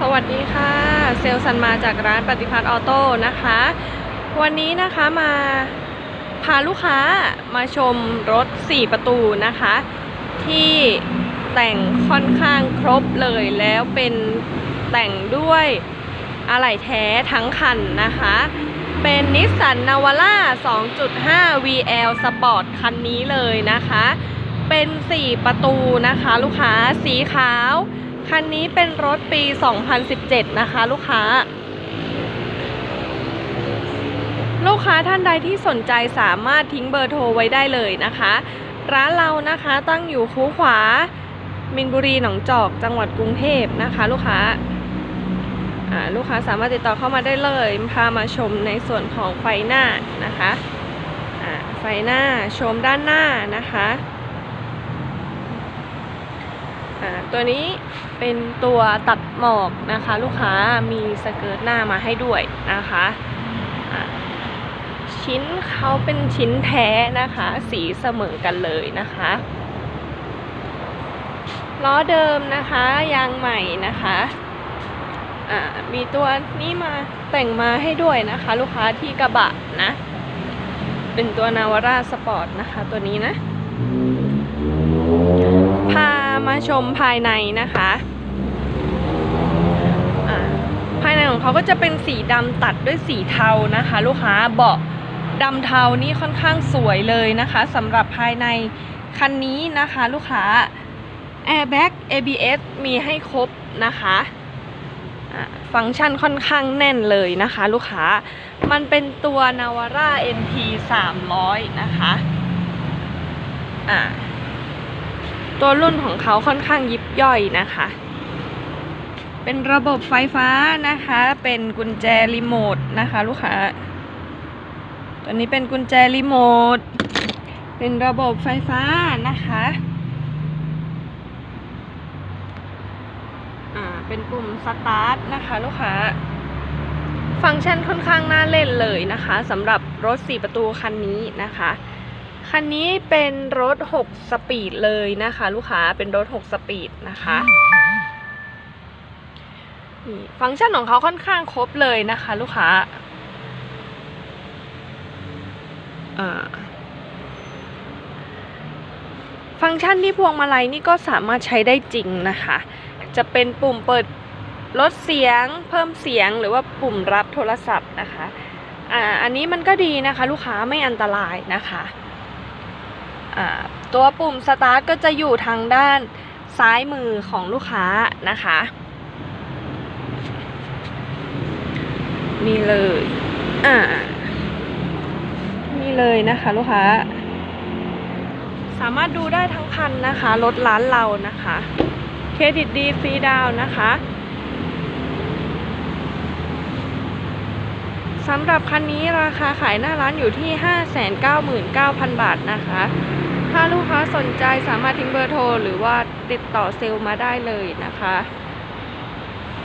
สวัสดีค่ะ เซลสันมาจากร้านปฏิพัฒน์ออโต้นะคะ วันนี้นะคะมาพาลูกค้ามาชมรถ 4 ประตูนะคะ ที่แต่งค่อนข้างครบเลยแล้วเป็นแต่งด้วยอะไหล่แท้ทั้งคันนะคะ เป็นนิสสันนาวาร่า 2.5 VL Sport คันนี้เลยนะคะ เป็น 4 ประตูนะคะ ลูกค้าสีขาว คันนี้เป็นรถปี 2017 นะคะ ลูกค้า ลูกค้าท่านใดที่สนใจสามารถทิ้งเบอร์โทรไว้ได้เลยนะคะ ร้านเรานะคะตั้งอยู่คูขวา มินบุรีหนองจอกจังหวัดกรุงเทพนะคะ ลูกค้าอ่าลูกค้าสามารถติดต่อเข้ามาได้เลย พามาชมในส่วนของไฟหน้านะคะอ่าไฟหน้าชมด้านหน้านะคะ ตัวนี้เป็นตัวตัดหมอกนะคะ ลูกค้ามีสเกิร์ตหน้ามาให้ด้วยนะคะชิ้นเขาเป็นชิ้นแท้นะคะ สีเสมอกันเลยนะคะล้อเดิมนะคะยางใหม่นะคะอ่ามีตัวนี้มาแต่งมาให้ด้วยนะคะ ลูกค้าที่กระบะนะ เป็นตัวนาวาร่าสปอร์ตนะคะ ตัวนี้นะ ชมภายในนะคะภายในของเขาก็จะเป็นสีดำตัดด้วยสีเทานะคะ ลูกค้าเบาะดำเทานี่ค่อนข้างสวยเลยนะคะสำหรับภายในคันนี้นะคะลูกค้า Airbag ABS มีให้ครบนะคะะฟังก์ชันค่อนข้างแน่นเลยนะคะ ลูกค้า มันเป็นตัว Navara NT 300 นะคะ อะ ตัวรุ่นของเขาค่อนข้างยิบย่อยนะคะ เป็นระบบไฟฟ้านะคะ เป็นกุญแจรีโมทนะคะ ลูกค้า ตัวนี้เป็นกุญแจรีโมท เป็นระบบไฟฟ้านะคะอ่าเป็นปุ่มสตาร์ทนะคะลูกค้า ฟังก์ชันค่อนข้างน่าเล่นเลยนะคะสำหรับรถ 4 ประตูคันนี้นะคะ คันนี้เป็นรถ 6 สปีดเลยนะคะ ลูกค้าเป็นรถ 6 สปีดนะคะนี่ฟังก์ชันของเขาค่อนข้างครบเลยนะคะ ลูกค้าฟังก์ชันที่พวงมาลัยนี่ก็สามารถใช้ได้จริงนะคะ จะเป็นปุ่มเปิดลดเสียง เพิ่มเสียงหรือว่าปุ่มรับโทรศัพท์นะคะ อ่า อันนี้มันก็ดีนะคะ ลูกค้าไม่อันตรายนะคะ ตัวปุ่มสตาร์ทก็จะอยู่ทางด้านซ้ายมือของลูกค้านะคะนี่เลยอ่านี่เลยนะคะลูกค้า สามารถดูได้ทั้งคันนะคะรถร้านเรานะคะเครดิตดีฟรีดาวนะคะสำหรับคันนี้ราคาขายหน้าร้านอยู่ที่ 599,000 บาทนะคะ ถ้าลูกค้าสนใจสามารถทิ้งเบอร์โทรหรือว่าติดต่อเซลล์มาได้เลยนะคะ